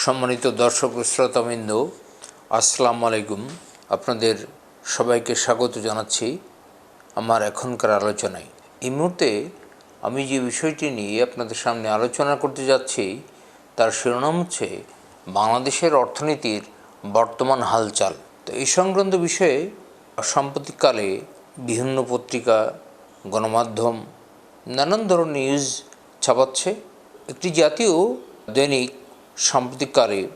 সম্মানিত দর্শক শ্রোতাবৃন্দ, আসসালামু আলাইকুম। আপনাদের সবাইকে স্বাগত জানাচ্ছি আমার এখনকার আলোচনায়। এই মুহূর্তে আমি যে বিষয়টি নিয়ে আপনাদের সামনে আলোচনা করতে যাচ্ছি, তার শিরোনাম হচ্ছে বাংলাদেশের অর্থনীতির বর্তমান হালচাল। তো এই সংক্রান্ত বিষয়ে সাম্প্রতিককালে বিভিন্ন পত্রিকা, গণমাধ্যম, নানান ধরনের নিউজ ছাপাচ্ছে। একটি জাতীয় দৈনিক সাম্প্রতিককালে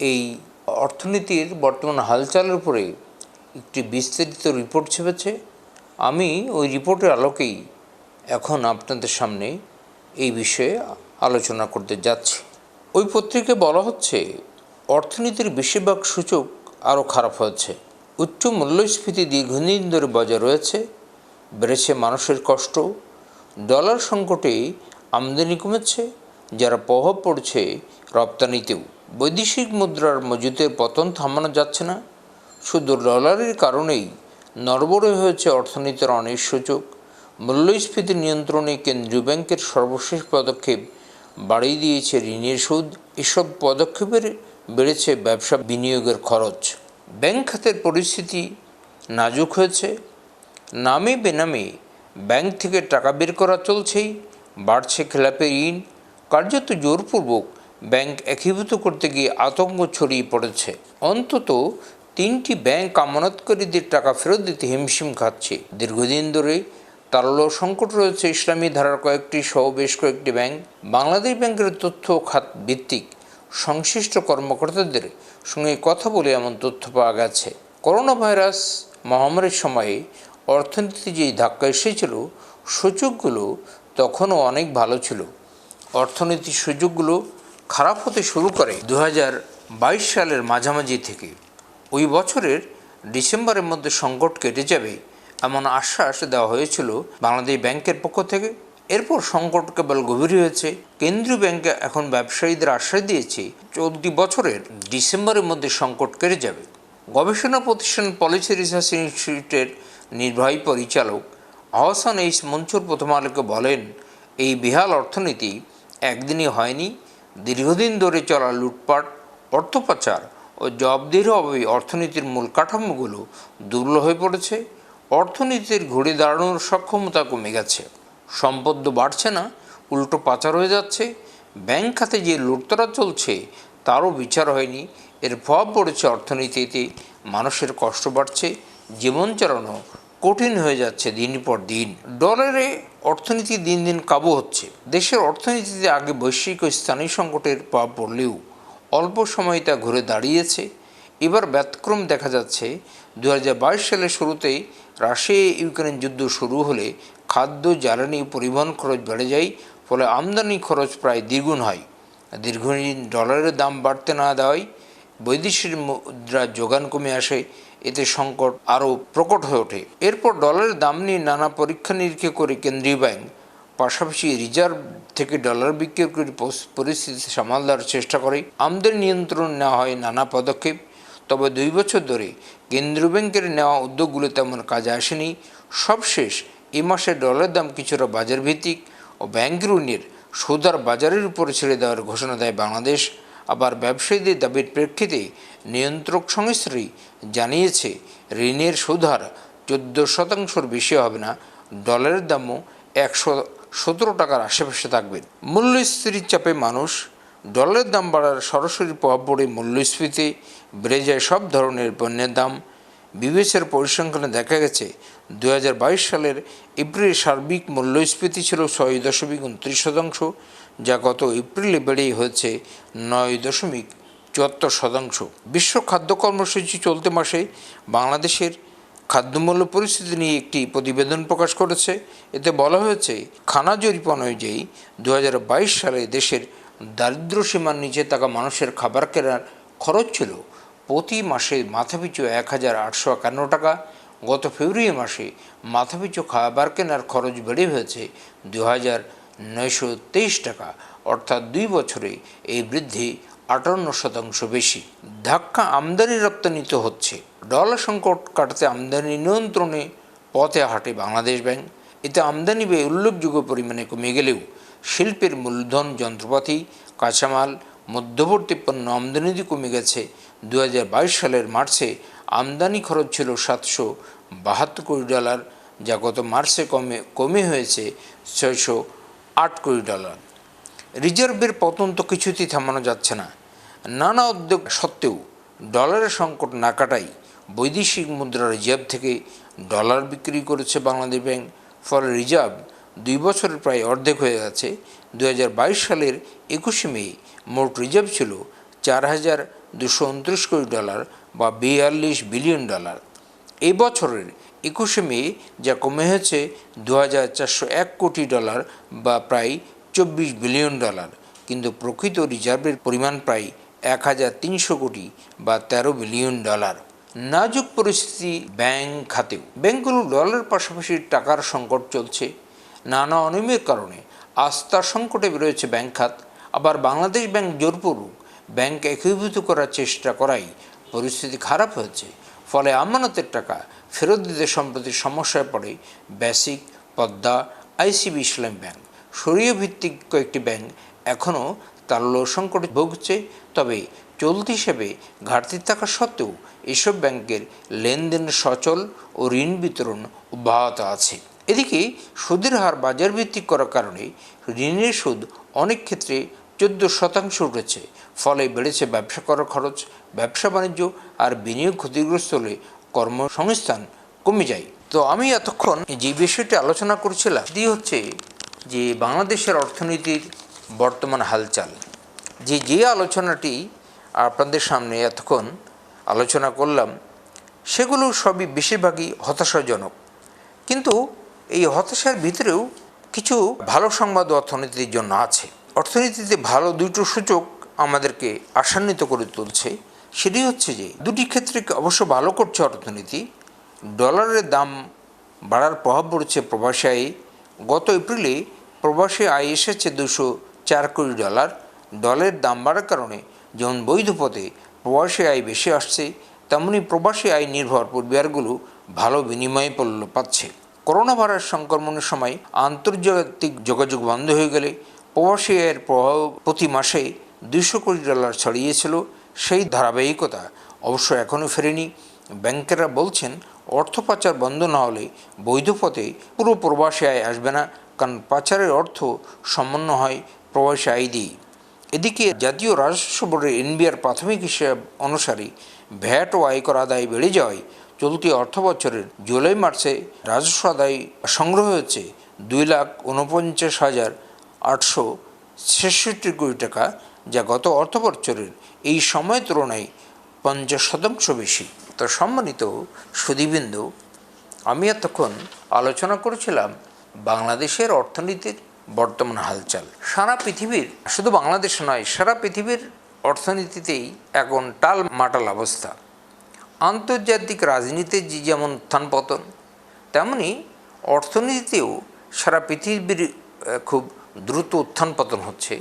এই অর্থনীতির বর্তমান হালচালের উপরে একটি বিস্তারিত রিপোর্ট ছেপেছে। আমি ওই রিপোর্টের আলোকেই এখন আপনাদের সামনে এই বিষয়ে আলোচনা করতে যাচ্ছি। ওই পত্রিকায় বলা হচ্ছে, অর্থনীতির বেশিরভাগ সূচক আরও খারাপ হয়েছে। উচ্চ মূল্যস্ফীতি দীর্ঘদিন ধরে বজায় রয়েছে, বেড়েছে মানুষের কষ্ট, ডলার সংকটে আমদানি কমেছে যারা প্রভাব পড়ছে রপ্তানিতেও, বৈদেশিক মুদ্রার মজুতের পতন থামানো যাচ্ছে না। শুধু ডলারের কারণেই নড়বড়ে হয়েছে অর্থনীতির অনেক সূচক। মূল্যস্ফীতি নিয়ন্ত্রণে কেন্দ্রীয় ব্যাংকের সর্বশেষ পদক্ষেপ বাড়িয়ে দিয়েছে ঋণের সুদ। এসব পদক্ষেপের বেড়েছে ব্যবসা বিনিয়োগের খরচ। ব্যাংক খাতের পরিস্থিতি নাজুক হয়েছে। নামে বেনামে ব্যাংক থেকে টাকা বের করা চলছেই। বাড়ছে খেলাপে ঋণ। কার্যত জোরপূর্বক ব্যাংক একীভূত করতে গিয়ে আতঙ্ক ছড়িয়ে পড়েছে। অন্তত তিনটি ব্যাংক আমানতকারীদের টাকা ফেরত দিতে হিমশিম খাচ্ছে। দীর্ঘদিন ধরে তারল্য সংকট রয়েছে ইসলামী ধারার কয়েকটি সহ বেশ কয়েকটি ব্যাংক। বাংলাদেশ ব্যাংকের তথ্য খাত ভিত্তিক সংশ্লিষ্ট কর্মকর্তাদের সঙ্গে কথা বলে এমন তথ্য পাওয়া গেছে। করোনা ভাইরাস মহামারীর সময়ে অর্থনীতিতে যেই ধাক্কা এসেছিল, সূচকগুলো তখনও অনেক ভালো ছিল। অর্থনীতির সুযোগগুলো খারাপ হতে শুরু করে দু সালের মাঝামাঝি থেকে। ওই বছরের ডিসেম্বরের মধ্যে সংকট কেটে যাবে এমন আশ্বাস দেওয়া হয়েছিল বাংলাদেশ ব্যাংকের পক্ষ থেকে। এরপর সংকট কেবল গভীর হয়েছে। কেন্দ্রীয় ব্যাংকে এখন ব্যবসায়ীদের আশ্বাস দিয়েছে। চলতি বছরের ডিসেম্বরের মধ্যে সংকট কেটে যাবে। গবেষণা প্রতিষ্ঠান পলিসি রিসার্চ ইনস্টিটিউটের নির্বাহী পরিচালক আহসান এইস মঞ্চুর প্রথম আলোকে বলেন, এই বিহাল অর্থনীতি একদিনই হয়নি। দীর্ঘদিন ধরে চলা লুটপাট, অর্থপাচার ও জবাবদিহির অভাবে অর্থনীতির মূল কাঠামোগুলো দুর্বল হয়ে পড়েছে। অর্থনীতির ঘুরে দাঁড়ানোর সক্ষমতা কমে গেছে। সম্পদ বাড়ছে না, উল্টো পাচার হয়ে যাচ্ছে। ব্যাংক খাতে যে লুটতরা চলছে, তারও বিচার হয়নি। এর প্রভাব পড়েছে অর্থনীতিতে। মানুষের কষ্ট বাড়ছে। জীবন চালানো কঠিন হয়ে যাচ্ছে দিন পর দিন। ডলারে অর্থনীতি দিন দিন কাবু হচ্ছে। দেশের অর্থনীতিতে আগে বৈশ্বিক ও স্থানীয় সংকটের প্রভাব পড়লেও অল্প সময় তা ঘুরে দাঁড়িয়েছে। এবার ব্যতিক্রম দেখা যাচ্ছে। দু হাজার বাইশ সালের শুরুতেই রাশিয়া ইউক্রেন যুদ্ধ শুরু হলে খাদ্য, জ্বালানি পরিবহন খরচ বেড়ে যায়, ফলে আমদানি খরচ প্রায় দ্বিগুণ হয়। দীর্ঘদিন ডলারের দাম বাড়তে না দেওয়ায় বৈদেশিক মুদ্রার যোগান কমে আসে। এতে সংকট আরও প্রকট হয়ে ওঠে। এরপর ডলারের দাম নিয়ে নানা পরীক্ষা নিরীক্ষা করে কেন্দ্রীয় ব্যাংক, পাশাপাশি রিজার্ভ থেকে ডলার বিক্রি করে পরিস্থিতি সামাল দেওয়ার চেষ্টা করে। আমদানি নিয়ন্ত্রণ নেওয়া হয় নানা পদক্ষেপ, তবে দুই বছর ধরে কেন্দ্রীয় ব্যাংকের নেওয়া উদ্যোগগুলো তেমন কাজে আসেনি। সবশেষ, এ মাসে ডলারের দাম কিছুটা বাজার ভিত্তিক ও ব্যাংক ঋণের সুদার বাজারের উপরে ছেড়ে দেওয়ার ঘোষণা দেয় বাংলাদেশ। আবার ব্যবসায়ীদের দাবির প্রেক্ষিতে নিয়ন্ত্রক সংস্থাটি জানিয়েছে, ঋণের সুদহার চোদ্দ শতাংশর বেশি হবে না, ডলারের দামও একশো সতেরো টাকার আশেপাশে থাকবে। মূল্যস্ফীতির চাপে মানুষ ডলারের দাম বাড়ার সরাসরি প্রভাব পড়ে মূল্যস্ফীতি বেড়ে যায় সব ধরনের পণ্যের দাম। বিবেচের পরিসংখ্যানে দেখা গেছে দু হাজার বাইশ সালের এপ্রিলে সার্বিক মূল্যস্ফীতি ছিল ছয় দশমিক উনত্রিশ শতাংশ যা গত এপ্রিলে বেড়েই হয়েছে নয় দশমিক চুয়াত্তর শতাংশ। বিশ্ব খাদ্য কর্মসূচি চলতে মাসে বাংলাদেশের খাদ্যমূল্য পরিস্থিতি নিয়ে একটি প্রতিবেদন প্রকাশ করেছে। এতে বলা হয়েছে খানা জরিপ অনুযায়ী দু হাজার বাইশ সালে দেশের দারিদ্র সীমার নিচে থাকা মানুষের খাবার কেনার খরচ ছিল প্রতি মাসে মাথাপিছু এক হাজার আটশো একান্ন টাকা। গত ফেব্রুয়ারি মাসে মাথাপিছু খাবার কেনার খরচ বেড়ে হয়েছে দু হাজার নয়শো তেইশ টাকা, অর্থাৎ দুই বছরে এই বৃদ্ধি আটান্ন শতাংশ বেশি। ধাক্কা আমদানি রপ্তানিতে হচ্ছে। ডলার সংকট কাটতে আমদানি নিয়ন্ত্রণে পথে হাঁটে বাংলাদেশ ব্যাংক। এতে আমদানি ব্যয় উল্লেখযোগ্য পরিমাণে কমে গেলেও শিল্পের মূলধন, যন্ত্রপাতি, কাঁচামাল, মধ্যবর্তী পণ্য আমদানি কমে গেছে। দু হাজার বাইশ সালের মার্চে আমদানি খরচ ছিল সাতশো বাহাত্তর কোটি ডলার, যা গত মার্চে কমে কমে হয়েছে ছয়শো আট কোটি ডলার। রিজার্ভের পতন তো কিছুতেই থামানো যাচ্ছে না। নানা উদ্যোগ সত্ত্বেও ডলারের সংকট না কাটাই বৈদেশিক মুদ্রা রিজার্ভ থেকে ডলার বিক্রি করেছে বাংলাদেশ ব্যাংক। ফলে রিজার্ভ দুই বছরের প্রায় অর্ধেক হয়ে গেছে। দু সালের একুশে মে মোট রিজার্ভ ছিল চার হাজার দুশো উনত্রিশ কোটি ডলার বা বিয়াল্লিশ বিলিয়ন ডলার। এই বছরের একুশে মে, যা কমে হয়েছে দু হাজার চারশো এক কোটি ডলার বা প্রায় চব্বিশ বিলিয়ন ডলার। কিন্তু প্রকৃত রিজার্ভের পরিমাণ প্রায় এক হাজার তিনশো কোটি বা তেরো বিলিয়ন ডলার। নাজুক পরিস্থিতি ব্যাংক খাতেও। ব্যাংকগুলো ডলার পাশাপাশি টাকার সংকট চলছে। নানা অনিয়মের কারণে আস্থার সংকটে রয়েছে ব্যাংক খাত। আবার বাংলাদেশ ব্যাংক জোরপূর্বক ব্যাংক একীভূত করার চেষ্টা করাই পরিস্থিতি খারাপ হয়েছে। ফলে আমানতের টাকা ফেরত দিতে সম্প্রতি সমস্যায় পড়ে basic, Padma, ICB Islam bank. সরিয়ে ভিত্তিক কয়েকটি ব্যাংক এখনও তাল্য সংকটে ভুগছে, তবে চলতি হিসেবে ঘাটতি থাকা সত্ত্বেও এসব ব্যাংকের লেনদেন সচল ও ঋণ বিতরণ অব্যাহত আছে। এদিকে সুদের হার বাজার ভিত্তিক করার কারণে ঋণের সুদ অনেক ক্ষেত্রে চোদ্দ শতাংশ উঠেছে ফলে বেড়েছে ব্যবসা করার খরচ, ব্যবসা বাণিজ্য আর বিনিয়োগ ক্ষতিগ্রস্ত হলে কর্মসংস্থান কমে যায়। তো আমি এতক্ষণ যে বিষয়টি আলোচনা করছিলাম, সেটি হচ্ছে যে বাংলাদেশের অর্থনীতির বর্তমান হালচাল। যে যে আলোচনাটি আপনাদের সামনে এতক্ষণ আলোচনা করলাম, সেগুলো সবই বেশিরভাগই হতাশাজনক। কিন্তু এই হতাশার ভিতরেও কিছু ভালো সংবাদ অর্থনীতির জন্য আছে। অর্থনীতিতে ভালো দুটো সূচক আমাদেরকে আশান্বিত করে তুলছে, সেটি হচ্ছে যে দুটি ক্ষেত্রে অবশ্য ভালো করছে অর্থনীতি। ডলারের দাম বাড়ার প্রভাব পড়েছে প্রবাসী আয়ে। গত এপ্রিলে প্রবাসী আয় এসেছে দুশো চার কোটি ডলার। ডলারের দাম বাড়ার কারণে যেমন বৈধ পথে প্রবাসী আয় বেশি আসছে, তেমনি প্রবাসী আয় নির্ভর পরিবারগুলো ভালো বিনিময় মূল্য পাচ্ছে। করোনা ভাইরাস সংক্রমণের সময় আন্তর্জাতিক যোগাযোগ বন্ধ হয়ে গেলে প্রবাসী আয়ের প্রভাব প্রতি মাসে দুশো কোটি ডলার ছড়িয়েছিল সেই ধারাবাহিকতা। অবশ্য এখনও ফেরেনি। ব্যাংকেরা বলছেন, অর্থ পাচার বন্ধ না হলে বৈধ পথে পুরো প্রবাসী আয় আসবে না, কারণ পাচারের অর্থ সমন্বয় হয় প্রবাসী আয় দিয়ে এদিকে জাতীয় রাজস্ব বোর্ডের এনবিআর প্রাথমিক হিসাব অনুসারে ভ্যাট ও আয়কর আদায় বেড়ে যাওয়ায় চলতি অর্থ বছরের জুলাই মার্চে রাজস্ব আদায় সংগ্রহ হয়েছে দুই লাখ উনপঞ্চাশ হাজার আটশো ছেষট্টি কোটি টাকা, যা গত অর্থ বছরের এই সময়ের তুলনায় পঞ্চাশ শতাংশ বেশি। তো সম্মানিত সুদীবিন্দু, আমি এতক্ষণ আলোচনা করেছিলাম বাংলাদেশের অর্থনীতির বর্তমান হালচাল। সারা পৃথিবীর, শুধু বাংলাদেশ নয়, সারা পৃথিবীর অর্থনীতিতেই এখন টাল মাটাল অবস্থা। আন্তর্জাতিক রাজনীতির যে যেমন উত্থান পতন তেমনি অর্থনীতিতেও সারা পৃথিবীর খুব দ্রুত উত্থান পতন হচ্ছে।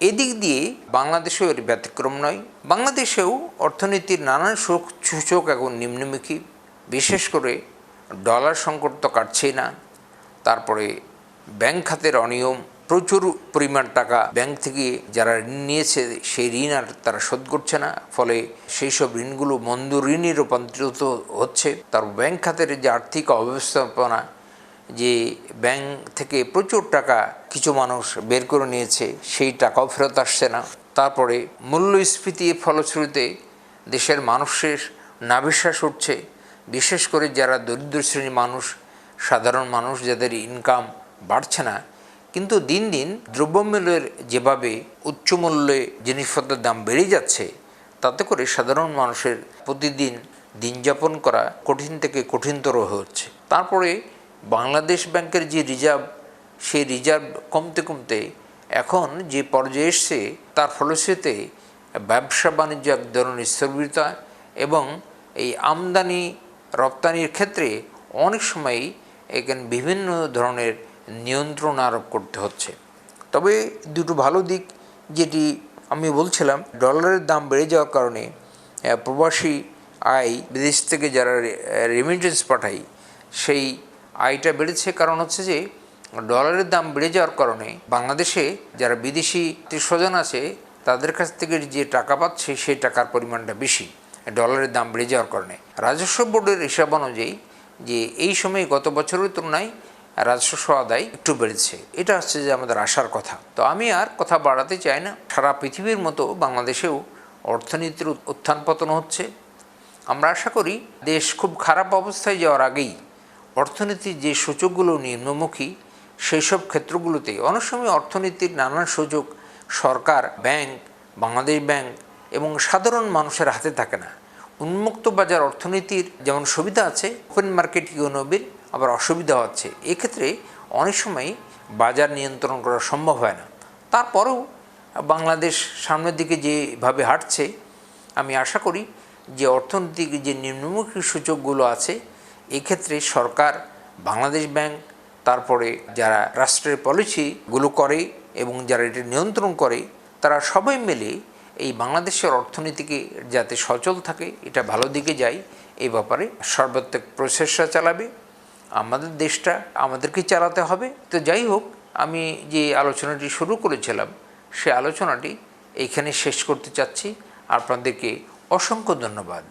এদিক দিয়ে বাংলাদেশেও এর ব্যতিক্রম নয়। বাংলাদেশেও অর্থনীতির নানান সূচক এখন নিম্নমুখী। বিশেষ করে ডলার সংকট তো কাটছেই না। তারপরে ব্যাংক খাতের অনিয়ম, প্রচুর পরিমাণ টাকা ব্যাংক থেকে যারা ঋণ নিয়েছে, সেই ঋণ আর তারা শোধ করছে না। ফলে সেই সব ঋণগুলো মন্দ ঋণে রূপান্তরিত হচ্ছে। তার ব্যাংক খাতের যে আর্থিক অব্যবস্থাপনা যে ব্যাংক থেকে প্রচুর টাকা কিছু মানুষ বের করে নিয়েছে, সেই টাকাও ফেরত আসছে না। তারপরে মূল্যস্ফীতি ফলশ্রুতিতে দেশের মানুষের নাবিশ্বাস উঠছে। বিশেষ করে যারা দরিদ্র শ্রেণির মানুষ, সাধারণ মানুষ যাদের ইনকাম বাড়ছে না, কিন্তু দিন দিন দ্রব্যমূল্যের যেভাবে উচ্চ মূল্যে জিনিসপত্রের দাম বেড়ে যাচ্ছে, তাতে করে সাধারণ মানুষের প্রতিদিন দিন যাপন করা কঠিন থেকে কঠিনতর হচ্ছে তারপরে বাংলাদেশ ব্যাংকের যে রিজার্ভ, সেই রিজার্ভ কমতে কমতে এখন যে পর্যায়ে এসছে, তার ফলশ্রুতিতে ব্যবসা বাণিজ্য এক ধরনের স্থবিরতা এবং এই আমদানি, রপ্তানির ক্ষেত্রে অনেক সময়ই এখানে বিভিন্ন ধরনের নিয়ন্ত্রণ আরোপ করতে হচ্ছে। তবে দুটো ভালো দিক যেটি আমি বলছিলাম, ডলারের দাম বেড়ে যাওয়ার কারণে প্রবাসী আয় বিদেশ থেকে যারা রেমিটেন্স পাঠায়, সেই আয়টা বেড়েছে কারণ হচ্ছে যে ডলারের দাম বেড়ে যাওয়ার কারণে বাংলাদেশে যারা বিদেশি স্বজন আছে, তাদের কাছ থেকে যে টাকা পাচ্ছে সেই টাকার পরিমাণটা বেশি, ডলারের দাম বেড়ে যাওয়ার কারণে। রাজস্ব বোর্ডের হিসাব অনুযায়ী যে এই সময়ে গত বছরের তুলনায় রাজস্ব আদায় একটু বেড়েছে। এটা হচ্ছে যে আমাদের আশার কথা। তো আমি আর কথা বাড়াতে চাই না। সারা পৃথিবীর মতো বাংলাদেশেও অর্থনীতির উত্থান পতন হচ্ছে। আমরা আশা করি দেশ খুব খারাপ অবস্থায় যাওয়ার আগেই অর্থনীতির যে সূচকগুলো নিম্নমুখী সেই সব ক্ষেত্রগুলোতে অনেক সময় অর্থনীতির নানান সুযোগ সরকার, ব্যাংক, বাংলাদেশ ব্যাংক এবং সাধারণ মানুষের হাতে থাকে না। উন্মুক্ত বাজার অর্থনীতির যেমন সুবিধা আছে ওপেন মার্কেট ইকোনমির আবার অসুবিধা হচ্ছে। এক্ষেত্রে অনেক সময় বাজার নিয়ন্ত্রণ করা সম্ভব হয় না। তারপরেও বাংলাদেশ সামনের দিকে যেভাবে হাঁটছে, আমি আশা করি যে অর্থনৈতিক যে নিম্নমুখী সূচকগুলো আছে এক্ষেত্রে সরকার, বাংলাদেশ ব্যাংক, তারপরে যারা রাষ্ট্রের পলিসিগুলো করে এবং যারা এটা নিয়ন্ত্রণ করে, তারা সবাই মিলে এই বাংলাদেশের অর্থনীতিকে যাতে সচল থাকে, এটা ভালো দিকে যায়। এই ব্যাপারে সর্বাত্মক প্রচেষ্টা চালাবে। আমাদের দেশটা আমাদেরকে চালাতে হবে। তো যাই হোক, আমি যে আলোচনাটি শুরু করেছিলাম, সে আলোচনাটি এইখানে শেষ করতে চাচ্ছি। আপনাদেরকে অসংখ্য ধন্যবাদ।